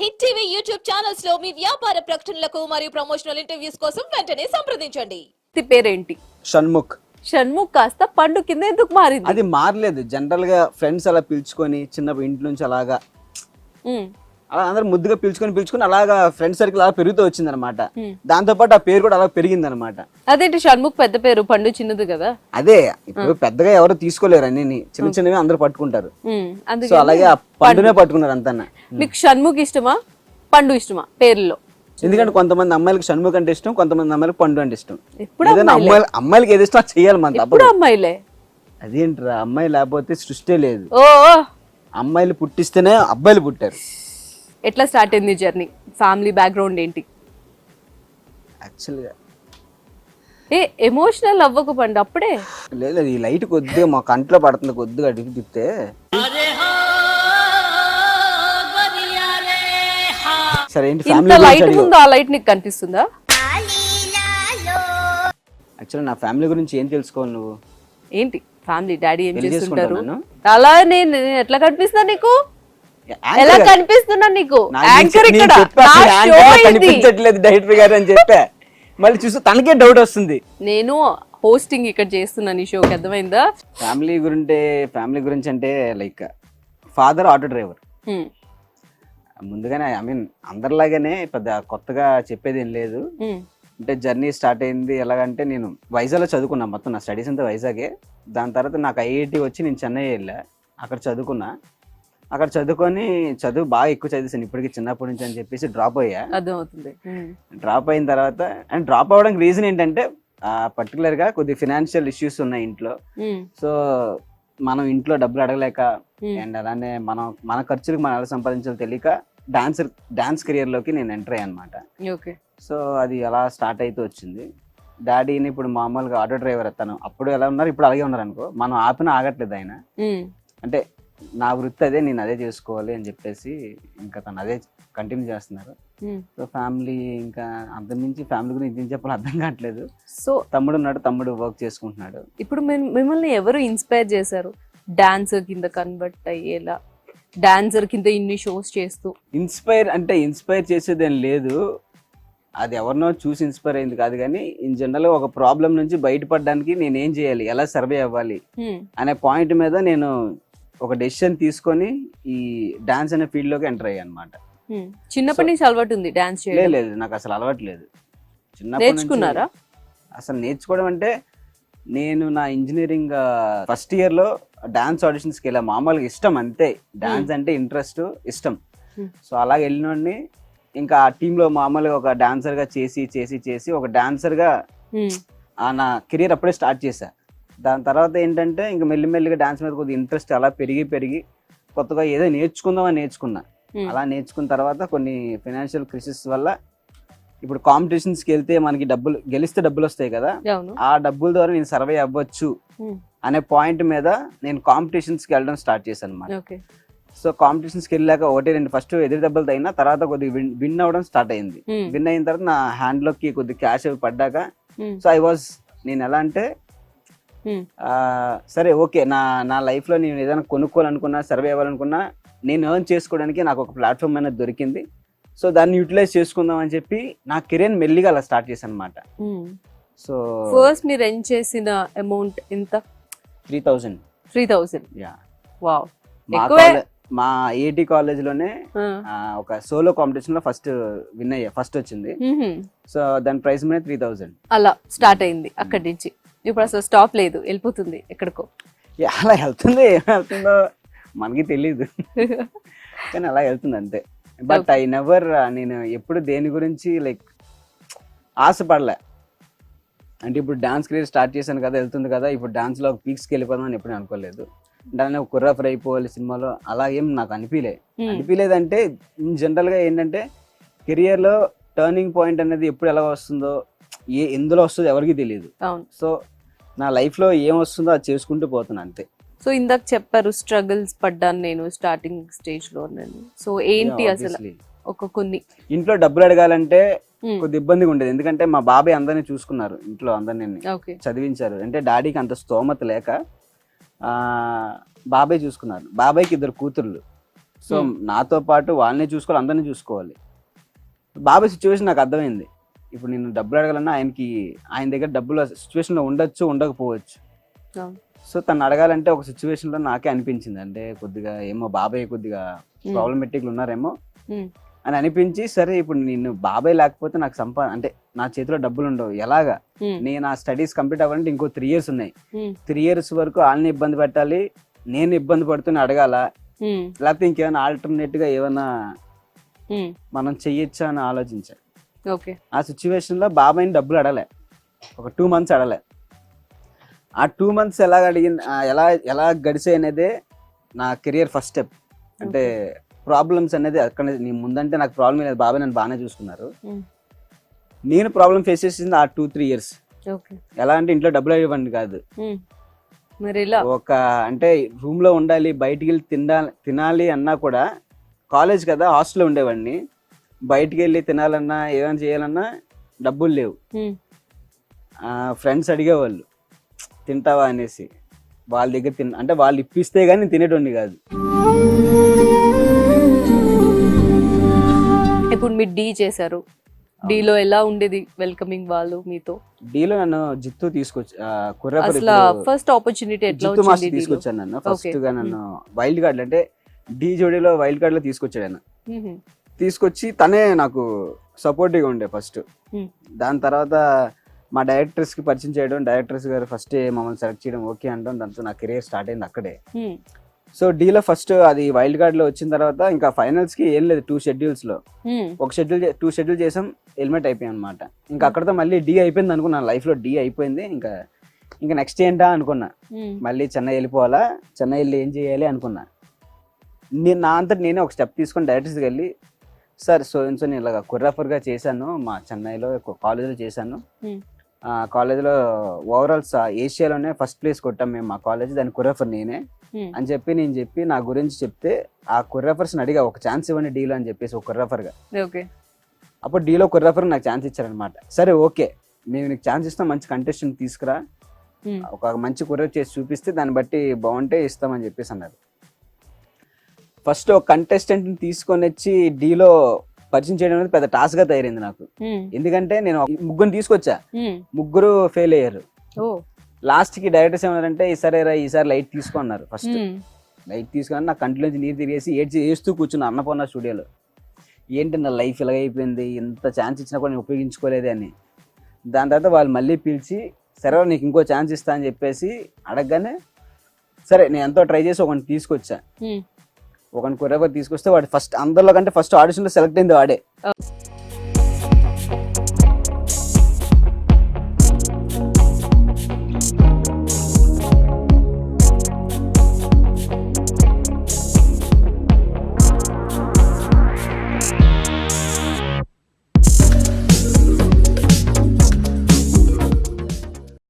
Hit TV YouTube ఛానల్స్లో మీ వ్యాపార ప్రకటనలకు మరియు ప్రమోషనల్ ఇంటర్వ్యూస్ కోసం వెంటనే సంప్రదించండి. పేరేంటి? షణ్ముఖ్. షణ్ముఖ్ కాస్త పండు కింద ఎందుకు మారింది? అది మారలేదు. జనరల్గా ఫ్రెండ్స్ అలా పిలుచుకొని చిన్నప్పుడు ఇంటి నుంచి అలాగా ఉమ్, అలా అందరు ముద్దుగా పిలుచుకొని పిలుచుకొని అలాగా ఫ్రెండ్ సర్కిల్ అలా పెరుగుతూ వచ్చింది అనమాట. దాంతో పాటు ఆ పేరు కూడా అలా పెరిగింది అనమాట అదేంటి షణ్ముఖ్ పెద్ద పేరు పండు చిన్నది కదా? అదే ఇప్పుడు పెద్దగా ఎవరు తీసుకోలేరు అన్ని చిన్న చిన్నవి అందరు పట్టుకుంటారు. సో అలాగే ఆ పండునే పట్టుకున్నారు అంతా మీకు షణ్ముఖ్ ఇష్టమా? పండు ఇష్టమా? పేర్లో. ఎందుకంటే కొంతమంది అమ్మాయిలకి షణ్ముఖ్ అంటే ఇష్టం కొంతమంది అమ్మాయిలకి పండు అంటే ఇష్టం. ఏదైనా అమ్మాయిలు? అమ్మాయిలకి ఏది ఇష్టం అది చెయ్యాలి మన అమ్మాయిలే? అదేంట్రా అమ్మాయి లేకపోతే సృష్టి లేదు. అమ్మాయిలు పుట్టిస్తేనే అబ్బాయిలు పుట్టారు. ఎట్లా స్టార్ట్ అయింది జర్నీ? ఫ్యామిలీ బ్యాక్గ్రౌండ్ ఏంటి? యాక్చువల్గా. ఏ ఎమోషనల్ అవ్వకు పండు అప్పుడే. లేదు ఈ లైట్ కొద్దిగా మా కంట్లో పడుతుంది కొద్దిగా అడిగి తిప్పితే. సరే ఏంటి ఇంత ఫ్యామిలీ లైట్ ముందు ఆ లైట్ నీకు కనిపిస్తుందా? యాక్చువల్లీ నా ఫ్యామిలీ గురించి ఏం తెలుసుకోవాలి నువ్వు? ఏంటి? ఫ్యామిలీ డాడీ ఏం పెళ్ళి చేసుకుంటాను అలా నేను ఎట్లా కనిపిస్తున్నా నీకు? ఎలా. కనిపిస్తున్నా నీకు? యాంకర్ ఇక్కడ. షో కనిపించట్లేదు డైరెక్టర్ గారు అని చెప్పా. మళ్ళీ చూస్తే తనకే డౌట్ వస్తుంది. నేను హోస్టింగ్ ఇక్కడ చేస్తున్నాను ఈ షోకి అర్థమైందా? ఫ్యామిలీ గురింటే ఫ్యామిలీ గురించి అంటే లైక్ ఫాదర్ ఆటో డ్రైవర్ ముందుగానే ఐ మీన్ అందరిలాగానే పెద్ద కొత్తగా చెప్పేది ఏం లేదు. అంటే జర్నీ స్టార్ట్ అయింది. ఎలాగంటే నేను వైజాగ్లో చదువుకున్నా మొత్తం. నా స్టడీస్ అంతా వైజాగే. దాని తర్వాత నాకు ఐఐటి వచ్చి నేను చెన్నై వెళ్ళా. అక్కడ చదువుకున్నా. అక్కడ చదువుకొని చదువు బాగా ఎక్కువ చదివేసాను ఇప్పటికి చిన్నప్పటి నుంచి అని చెప్పేసి డ్రాప్ అయ్యా. అర్థమవుతుంది. డ్రాప్ అయిన తర్వాత అండ్ డ్రాప్ అవ్వడానికి రీజన్ ఏంటంటే పర్టికులర్గా కొద్ది ఫినాన్షియల్ ఇష్యూస్ ఉన్నాయి ఇంట్లో. సో మనం ఇంట్లో డబ్బులు అడగలేక. అండ్ అలానే మనం మన ఖర్చులకు మనం ఎలా సంపాదించాలో తెలియక డాన్సర్ డాన్స్ కెరియర్లోకి నేను ఎంటర్ అయ్యాను అనమాట ఓకే సో అది అలా స్టార్ట్ అయితే వచ్చింది. డాడీని ఇప్పుడు మామూలుగా ఆటో డ్రైవర్ తను అప్పుడు ఎలా ఉన్నారు? ఇప్పుడు అలాగే ఉన్నారు అనుకో. మనం ఆపిన ఆగట్లేదు ఆయన. అంటే నా వృత్తి అదే నేను అదే చేసుకోవాలి అని చెప్పేసి ఇంకా తను అదే కంటిన్యూ చేస్తున్నారు. సో ఫ్యామిలీ ఇంకా అంతకుమించి ఫ్యామిలీ గురించి ఏం చెప్పాలో అర్థం కావట్లేదు. సో తమ్ముడు ఉన్నాడు తమ్ముడు వర్క్ చేసుకుంటున్నాడు. ఇప్పుడు మిమ్- మిమ్మల్ని ఎవరు ఇన్స్పైర్ చేశారు? డాన్సర్ కింద కన్వర్ట్ అయ్యేలా డాన్సర్ కింద ఇన్ని షోస్ చేస్తూ? ఇన్స్పైర్ అంటే ఇన్స్పైర్ చేసేదేం లేదు. అది ఎవరినో చూసి ఇన్స్పైర్ అయింది కాదు కానీ ఇన్ జనరల్ ఒక ప్రాబ్లం నుంచి బయటపడడానికి నేను ఏం చేయాలి? ఎలా సర్వే అవ్వాలి? హ్మ్, అనే పాయింట్ మీద నేను ఒక డెసిషన్ తీసుకొని ఈ డాన్స్ అనే ఫీల్డ్లోకి ఎంటర్ అయ్యాను అనమాట. చిన్నప్పటి నుంచి అలవాటు ఉంది డాన్స్ చేయడం. లేదు నాకు అసలు అలవాట్లేదు చిన్నప్పటి నుంచి నేర్చుకున్నారా? అసలు నేర్చుకోవడం అంటే నేను నా ఇంజనీరింగ్ ఫస్ట్ ఇయర్లో డాన్స్ ఆడిషన్స్కి వెళ్ళా. మామూలుగా ఇష్టం అంతే. డాన్స్ అంటే ఇంట్రెస్ట్ ఇష్టం. సో అలాగ వెళ్ళినోడిని ఇంకా ఆ టీంలో మామూలుగా ఒక dancer గా చేసి చేసి చేసి ఒక dancer గా హ్మ్, ఆ నా కెరీర్ అప్పుడే స్టార్ట్ చేశా. దాని తర్వాత ఏంటంటే ఇంకా మెల్లిమెల్లిగా డాన్స్ మీద కొద్దిగా ఇంట్రెస్ట్ అలా పెరిగి పెరిగి కొత్తగా ఏదో నేర్చుకుందామని నేర్చుకున్నా. అలా నేర్చుకున్న తర్వాత కొన్ని ఫైనాన్షియల్ క్రిసిస్ వల్ల ఇప్పుడు కాంపిటీషన్స్కి వెళ్తే మనకి డబ్బులు గెలిస్తే డబ్బులు వస్తాయి కదా. ఆ డబ్బుల ద్వారా నేను సర్వే అవ్వచ్చు అనే పాయింట్ మీద నేను కాంపిటీషన్స్కి వెళ్ళడం స్టార్ట్ చేశాను అనమాట సో కాంపిటీషన్స్కి వెళ్ళాక ఒకటి రెండు ఫస్ట్ ఎదురు దెబ్బలు తగినా తర్వాత కొద్దిగా విన్ విన్ అవ్వడం స్టార్ట్ అయింది. విన్ అయిన తర్వాత నా హ్యాండ్లోకి కొద్ది క్యాష్ అవి పడ్డాక సో ఐ వాజ్ నేను ఎలా అంటే సరే ఓకే. నా నా లైఫ్లో నేను ఏదైనా కొనుక్కోవాలనుకున్నా సర్వే అవ్వాలనుకున్నా నేను ఎర్న్ చేసుకోవడానికి నాకు ఒక ప్లాట్ఫామ్ అనేది దొరికింది. సో దాన్ని యూటిలైజ్ చేసుకుందాం అని చెప్పి నా కెరీర్ మెల్లిగా అలా స్టార్ట్ చేశాను అనమాట హ్మ్. సో ఫస్ట్ మీరు ఎన్ చేసిన అమౌంట్ ఎంత? Three thousand three thousand yeah wow మా ఎక్కువే. కాలే- మా ఏటీ కాలేజ్లోనే ఒక సోలో కాంపిటీషన్లో ఫస్ట్ విన్ అయ్యా ఫస్ట్ వచ్చింది. సో దాని ప్రైస్ మీద త్రీ థౌజండ్ అలా స్టార్ట్ అయింది అక్కడి నుంచి. ఇప్పుడు అసలు స్టాప్ లేదు వెళ్ళిపోతుంది ఎక్కడికో. అలా వెళ్తుంది ఏం వెళ్తుందో మనకి తెలియదు కానీ అలా వెళ్తుంది అంతే. బట్ ఐ నెవర్ నేను ఎప్పుడు దేని గురించి లైక్ ఆశపడలే. అంటే ఇప్పుడు డాన్స్ కెరీర్ స్టార్ట్ చేశాను కదా వెళ్తుంది కదా ఇప్పుడు డాన్స్లో పీక్స్కి వెళ్ళిపోదాం అని ఎప్పుడు అనుకోలేదు. అంటే కుర్రాఫర్ అయిపోవాలి సినిమాలో అలా ఏం నాకు అనిపించలే Hmm. అనిపించలేదంటే ఇన్ జనరల్గా ఏంటంటే కెరియర్లో టర్నింగ్ పాయింట్ అనేది ఎప్పుడు ఎలా వస్తుందో ఏ ఎందులో వస్తుందో ఎవరికి తెలియదు అవును. సో నా లైఫ్లో ఏం వస్తుందో అది చేసుకుంటూ పోతున్నా అంతే. సో ఇందాక చెప్పారు స్ట్రగుల్స్ పడ్డాను నేను స్టార్టింగ్ స్టేజ్లో నేను. సో ఏంటి అసలు. ఒక కొన్ని? ఇంట్లో డబ్బులు అడగాలంటే Hmm. కొద్ది ఇబ్బందిగా ఉండేది. ఎందుకంటే మా బాబాయ్ అందరినీ చూసుకున్నారు ఇంట్లో అందరినీ. చదివించారు. అంటే డాడీకి అంత స్తోమత లేక ఆ, బాబాయ్ చూసుకున్నారు. బాబాయ్కి ఇద్దరు కూతుర్లు. So Hmm. నాతో పాటు వాళ్ళని చూసుకోవాలి అందరినీ చూసుకోవాలి. బాబాయ్ సిచ్యువేషన్ నాకు అర్థమైంది. ఇప్పుడు నేను డబ్బులు అడగాలన్నా ఆయనకి ఆయన దగ్గర డబ్బులు సిచ్యువేషన్లో ఉండొచ్చు ఉండకపోవచ్చు. సో తను అడగాలంటే ఒక సిచ్యువేషన్లో నాకే అనిపించింది అంటే కొద్దిగా ఏమో బాబాయ్ కొద్దిగా. ప్రాబ్లమెటిక్లు ఉన్నారేమో. అని అనిపించి సరే ఇప్పుడు నేను బాబాయ్ లేకపోతే నాకు సంపా అంటే నా చేతిలో డబ్బులు ఉండవు ఎలాగా. నేను ఆ స్టడీస్ కంప్లీట్ అవ్వాలంటే ఇంకో త్రీ ఇయర్స్ ఉన్నాయి. త్రీ ఇయర్స్ వరకు వాళ్ళని ఇబ్బంది పెట్టాలి నేను ఇబ్బంది పడుతూనే అడగాల. లేకపోతే ఇంకేమైనా ఆల్టర్నేట్గా ఏమైనా. మనం చెయ్యొచ్చా అని ఆలోచించా ఓకే. ఆ సిచ్యువేషన్లో బాబాయ్ని డబ్బులు అడగలే ఒక టూ మంత్స్ అడగలే ఆ టూ మంత్స్ ఎలా అడిగింది ఆ ఎలా ఎలా గడిచాయి అనేదే నా కెరియర్ ఫస్ట్ స్టెప్. అంటే ప్రాబ్లమ్స్ అనేది అక్కడ నీ ముందంటే నాకు ప్రాబ్లం లేదు. బాబాయ్ నన్ను బాగానే చూసుకున్నారు. నేను ప్రాబ్లం ఫేస్ చేసింది ఆ టూ త్రీ ఇయర్స్. ఎలా అంటే ఇంట్లో డబ్బులు ఇవ్వండి కాదు. మరి ఒక అంటే రూమ్లో ఉండాలి బయటికి వెళ్ళి తినాలి తినాలి అన్నా కూడా కాలేజ్ కదా హాస్టల్లో ఉండేవాడిని. బయటికి వెళ్ళి తినాలన్నా ఏమైనా చేయాలన్నా డబ్బులు లేవు. ఫ్రెండ్స్ అడిగేవాళ్ళు తింటావా? అనేసి. వాళ్ళ దగ్గర తిన అంటే వాళ్ళు ఇప్పిస్తే కానీ నేను తినేటోడిని కాదు. ఇప్పుడు మీరు డీ చేశారు. డీలో ఎలా ఉండేది వెల్కమింగ్ వాళ్ళు మీతో? డీలో నన్ను జిత్తు తీసుకొచ్చి అసలు ఫస్ట్ ఆపర్చునిటీ ఎట్లా వచ్చింది తీసుకొచ్చాను నన్ను. ఫస్ట్. గా నన్ను వైల్డ్ కార్డ్ అంటే డీ జోడీలో వైల్డ్ కార్డ్లో తీసుకొచ్చాడు. తీసుకొచ్చి తనే నాకు సపోర్టివ్గా ఉండే ఫస్ట్ Hmm. దాని తర్వాత మా డైరెక్టర్స్కి పరిచయం చేయడం డైరెక్టర్స్ గారు ఫస్ట్ మమ్మల్ని సెలెక్ట్ చేయడం ఓకే అనడం దాంతో నా కెరీర్ స్టార్ట్ అయింది అక్కడే Hmm. సో డీలో ఫస్ట్ అది వైల్డ్ కార్డ్లో వచ్చిన తర్వాత ఇంకా ఫైనల్స్కి ఏం లేదు టూ షెడ్యూల్స్లో Hmm. ఒక షెడ్యూల్ టూ షెడ్యూల్ చేసాం హెల్మెట్ అయిపోయాం అనమాట ఇంకా అక్కడతో మళ్ళీ డీ అయిపోయింది అనుకున్నా లైఫ్లో డీ అయిపోయింది ఇంకా ఇంకా నెక్స్ట్ ఏంటా అనుకున్నా. మళ్ళీ చెన్నై వెళ్ళిపోవాలా చెన్నై వెళ్ళి ఏం చేయాలి అనుకున్నా నేను నా అంతటి నేనే ఒక స్టెప్ తీసుకొని డైరెక్టర్స్కి వెళ్ళి సార్ సో సో నేను ఇలాగ కొర్రాఫర్గా చేశాను మా చెన్నైలో కాలేజీలో చేశాను. ఆ కాలేజీలో ఓవరాల్స్ ఏషియాలోనే ఫస్ట్ ప్లేస్ కొట్టాం మేము మా కాలేజ్ దాని కొర్రాఫర్ నేనే. అని చెప్పి నేను చెప్పి నా గురించి చెప్తే ఆ కొర్రాఫర్స్ని అడిగా ఒక ఛాన్స్ ఇవ్వండి డీలో అని చెప్పేసి ఒక కొర్రాఫర్గా ఓకే. అప్పుడు డీలో కొర్రాఫర్ నాకు ఛాన్స్ ఇచ్చారనమాట సరే ఓకే మేము నీకు ఛాన్స్ ఇస్తాం మంచి కంటెస్టెంట్ తీసుకురా. ఒక మంచి కుర్ర చేసి చూపిస్తే దాన్ని బట్టి బాగుంటే ఇస్తామని చెప్పేసి అన్నారు. ఫస్ట్ ఒక కంటెస్టెంట్ తీసుకొని వచ్చి డీలో పరిచయం చేయడం అనేది పెద్ద టాస్క్గా తయారైంది నాకు. ఎందుకంటే నేను ముగ్గురు తీసుకొచ్చా. ముగ్గురు ఫెయిల్ అయ్యారు. లాస్ట్కి డైరెక్టర్స్ ఏమన్నారంటే ఈసారి ఈసారి లైట్ తీసుకున్నారు ఫస్ట్. లైట్ తీసుకొని నా కంటి నుంచి నీరు తిరిగేసి ఏడ్చి ఏడుస్తూ కూర్చున్నా అన్నపూర్ణ స్టూడియోలో ఏంటి నా లైఫ్ ఇలాగ అయిపోయింది ఇంత ఛాన్స్ ఇచ్చినా కూడా నేను ఉపయోగించుకోలేదే అని దాని తర్వాత వాళ్ళు మళ్ళీ పిలిచి సరే నీకు ఇంకో ఛాన్స్ ఇస్తా అని చెప్పేసి అడగగానే సరే నేను ఎంతో ట్రై చేసి ఒకటి తీసుకొచ్చా. ఒకని కొరేబర్ తీసుకొస్తే వాడు ఫస్ట్ అందరిలో కంటే ఫస్ట్ ఆడిషన్లో సెలెక్ట్ అయింది వాడే.